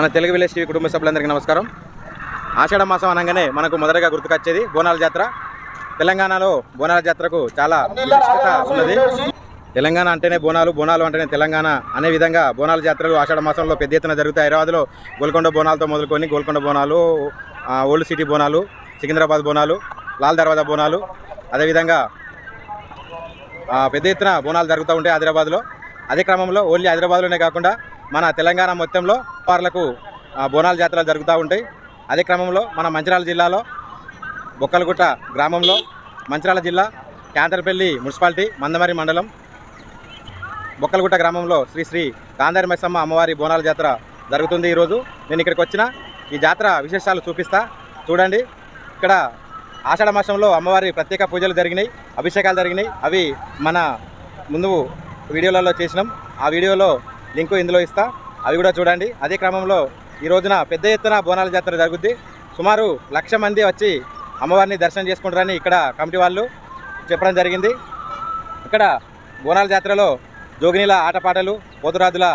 మన Telugu village TV కుటుంబ సభ్యులందరికీ నమస్కారం. ఆషాఢ మాసం అనగానే మనకు మొదటగా గుర్తుకొచ్చేది బోనాల జాతర. తెలంగాణలో బోనాల జాతరకు చాలా విశిష్టత ఉన్నది. తెలంగాణ అంటేనే బోనాలు బోనాలు అంటేనే తెలంగాణ అనే విధంగా బోనాల జాతరలు ఆషాఢ మాసంలో పెద్ద ఎత్తున జరుగుతాయి. హైదరాబాద్లో గోల్కొండ బోనాలతో మొదలుకొని గోల్కొండ బోనాలు ఓల్డ్ సిటీ బోనాలు సికింద్రాబాద్ బోనాలు లాల్ దర్వాజా బోనాలు అదేవిధంగా పెద్ద ఎత్తున బోనాలు జరుగుతూ ఉంటాయి హైదరాబాద్లో. అదే క్రమంలో ఓన్లీ హైదరాబాద్లోనే కాకుండా మన తెలంగాణ మొత్తంలో వార్లకు బోనాల జాతరలు జరుగుతూ ఉంటాయి. అదే క్రమంలో మన మంచిరాల జిల్లాలో బొక్కలగుట్ట గ్రామంలో మంచిరాల జిల్లా క్యాంతర్పల్లి మున్సిపాలిటీ మందమరి మండలం బొక్కలగుట్ట గ్రామంలో శ్రీ శ్రీ గాంధారి మైసమ్మ అమ్మవారి బోనాల జాతర జరుగుతుంది ఈరోజు. నేను ఇక్కడికి వచ్చిన ఈ జాతర విశేషాలు చూపిస్తా. చూడండి. ఇక్కడ ఆషాఢ మాసంలో అమ్మవారి ప్రత్యేక పూజలు జరిగినాయి అభిషేకాలు జరిగినాయి. అవి మన ముందు వీడియోలలో చేసినాం. ఆ వీడియోలో లింకు ఇందులో ఇస్తా. అవి కూడా చూడండి. అదే క్రమంలో ఈ రోజున పెద్ద ఎత్తున బోనాల జాతర జరుగుద్ది. సుమారు లక్ష మంది వచ్చి అమ్మవారిని దర్శనం చేసుకుంటారని ఇక్కడ కమిటీ వాళ్ళు చెప్పడం జరిగింది. ఇక్కడ బోనాల జాతరలో జోగినీల ఆటపాటలు పోతురాజుల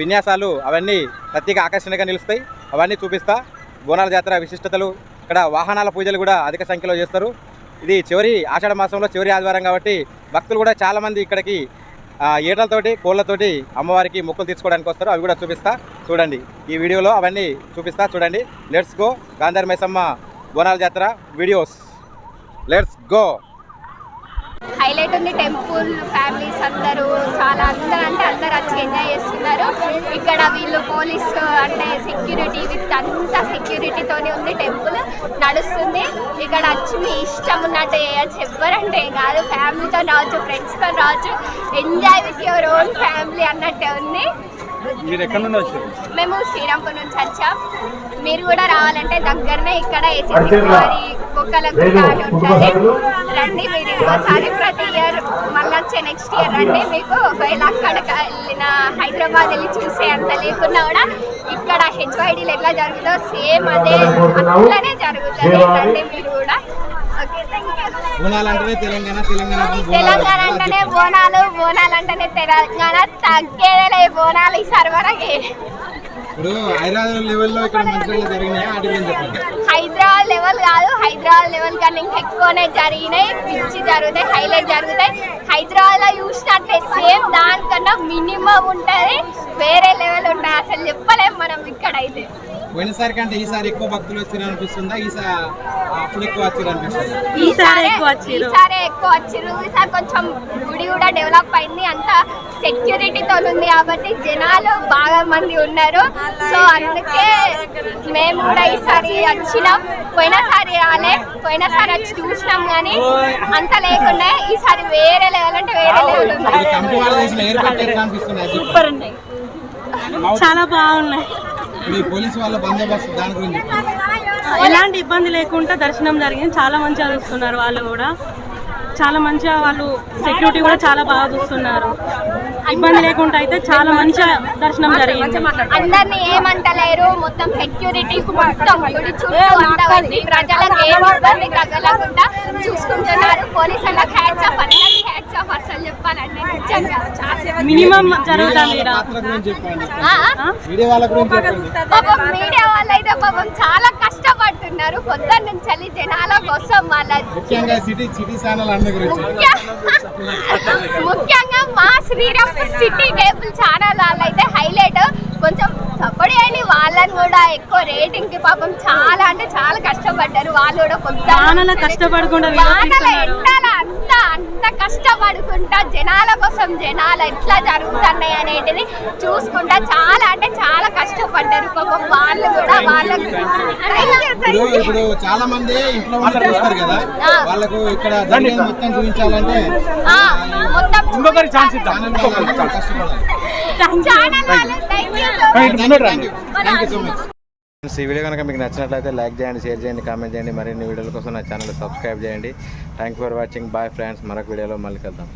విన్యాసాలు అవన్నీ ప్రత్యేక ఆకర్షణగా నిలుస్తాయి. అవన్నీ చూపిస్తా. బోనాల జాతర విశిష్టతలు ఇక్కడ వాహనాల పూజలు కూడా అధిక సంఖ్యలో చేస్తారు. ఇది చివరి ఆషాఢ మాసంలో చివరి ఆదివారం కాబట్టి భక్తులు కూడా చాలామంది ఇక్కడికి ఈటలతోటి కోళ్ళతోటి అమ్మవారికి మొక్కులు తీసుకోవడానికి వస్తారు అవి కూడా చూపిస్తా చూడండి. ఈ వీడియోలో అవన్నీ చూపిస్తా చూడండి. లెట్స్ గో గాంధారి మైసమ్మ బోనాల జాతర వీడియోస్ లెట్స్ గో హైలైట్ ఉంది టెంపుల్ ఫ్యామిలీస్ అందరూ చాలా అందరూ అంటే అందరు వచ్చి ఎంజాయ్ చేస్తున్నారు. ఇక్కడ వీళ్ళు పోలీస్ అంటే అంతా సెక్యూరిటీతోనే ఉంది టెంపుల్ నడుస్తుంది. ఇక్కడ వచ్చి మీ ఇష్టం ఉన్నట్టు చేయొచ్చు. ఎవరంటే ఏం కాదు ఫ్యామిలీతో రావచ్చు ఫ్రెండ్స్తో రావచ్చు. Enjoy with your own family అన్నట్టే ఉంది. మీరు ఎక్కడ నుండి వచ్చారు? మేము శ్రీరాంపూర్ నుంచి వచ్చాం. మీరు కూడా రావాలంటే దగ్గరనే ఇక్కడ ఏసీసీ ఉంటుంది రండి మీరు ఇంకోసారి ప్రతి ఇయర్ మళ్ళీ వచ్చే నెక్స్ట్ ఇయర్ రండి మీకు. ఒకవేళ అక్కడికి వెళ్ళిన హైదరాబాద్ వెళ్ళి చూసే అంత లేకున్నా కూడా ఇక్కడ హెచ్వైడీలు ఎట్లా జరుగుతుందో సేమ్ అదే అట్లనే జరుగుతుంది. రండి మీరు కూడా. ఓకే థ్యాంక్ యూ బోనాలు అంటేనే తెలంగాణ తెలంగాణ అంటేనే బోనాలు. తెలంగాణ అంటేనే బోనాలు. బోనాలు అంటేనే తెలంగాణ. తగ్గేదేలే బోనాలు ఈ సర్వనకి ఇప్పుడు హైదరాబాద్ లెవెల్లో ఇక్కడ మంచిగా చెప్పండి. హైదరాబాద్ లెవెల్ కాదు హైదరాబాద్ లెవెల్ కన్నా ఇంకా ఎక్కువనే జరిగినాయి పిచ్చి జరుగుతాయి హైలైట్ జరుగుతాయి. హైదరాబాద్లో చూసినట్టే సేమ్ దానికన్నా మినిమం ఉంటది వేరే లెవెల్ ఉంటుంది. అసలు చెప్పలేము మనం ఇక్కడ అయితే పోయినసారి కంటే ఈసారి ఎక్కువ భక్తులు వచ్చారు అనిపిస్తుందా? ఈసారి అప్పుడు ఎక్కువ వచ్చారు అనిపిస్తుందా? ఈసారి ఈసారి ఎక్కువ వచ్చిర్రు. ఈసారి కొంచెం గుడి కూడా డెవలప్ అయింది. అంత సెక్యూరిటీతో ఉంది కాబట్టి జనాలు బాగా మంది ఉన్నారు. సో అందుకే మేము కూడా ఈసారి వచ్చినాం. పోయినసారి రాలే. పోయినసారి వచ్చి చూసినాం కానీ అంత లేకుండా. ఈసారి వేరే లెవెల్ అంటే వేరే లెవెల్ ఉంది. సూపర్ ఉన్నాయి. చాలా బాగున్నాయి. ఇప్పుడు ఈ పోలీసు వాళ్ళ బందోబస్తు దాని గురించి చెప్పండి. ఎలాంటి ఇబ్బంది లేకుండా దర్శనం జరిగింది. చాలా మంచిగా చూస్తున్నారు వాళ్ళు కూడా. చాలా మంచిగా వాళ్ళు సెక్యూరిటీ కూడా చాలా బాగా చూస్తున్నారు. ఇబ్బంది లేకుండా అయితే చాలా మంచిగా దర్శనం జరిగింది. అందరిని ఏమంటలేరు. మొత్తం సెక్యూరిటీ మొత్తం గుడి చుట్టూ అంతా వచ్చి ప్రజలకు ఏం ఇబ్బంది తగలకుండా చూసుకుంటున్నారు. పోలీసులకు హ్యాట్స్ ఆఫ్ అసలు చెప్పాలంటే నిజంగా చాలా మినిమం జరుగుతుంది ఈడ. పాత్ర గురించి చెప్పండి. ఆ, ఆ. మీడియా వాళ్ళ గురించి చెప్పండి. పాపం మీడియా వాళ్ళు అయితే పాపం చాలా కష్టపడుతున్నారు. పొద్దున్న నుంచి జనాల కోసం వాళ్ళ ముఖ్యంగా మా శ్రీరామ్ సిటీ కేబుల్ ఛానల్ వాళ్ళు అయితే హైలైట్. కొంచెం సపోర్ట్ చేయండి. వాళ్ళని కూడా ఎక్కువ రేటింగ్కి పాపం చాలా అంటే చాలా కష్టపడ్డారు. వాళ్ళు కూడా నుంచి కష్టపడకుండా అంత కష్టపడుకుంటా జనాల కోసం జనాలు ఎట్లా జరుగుతున్నాయి అనేటిది చూసుకుంటా. చాలా అంటే చాలా కష్టపడ్డారు. పాపం వాళ్ళు కూడా వాళ్ళకి ఇప్పుడు చాలా మంది ఇంట్లో వంట చూస్తారు కదా. వాళ్ళకు ఇక్కడ జరిగేది మొత్తం చూపించాలంటే ఆ, మొత్తం ఛానల్ వాళ్ళు కష్టపడాలి. ఛానల్ వాళ్ళు thank you so much thank you so much friends ఈ వీడియో కనుక మీకు నచ్చినట్లయితే లైక్ చేయండి షేర్ చేయండి కామెంట్ చేయండి. మరిన్ని వీడియోల కోసం నా ఛానల్ సబ్స్క్రైబ్ చేయండి. Thank for watching bye friends మరొక వీడియోలో మళ్ళీ కలుద్దాం.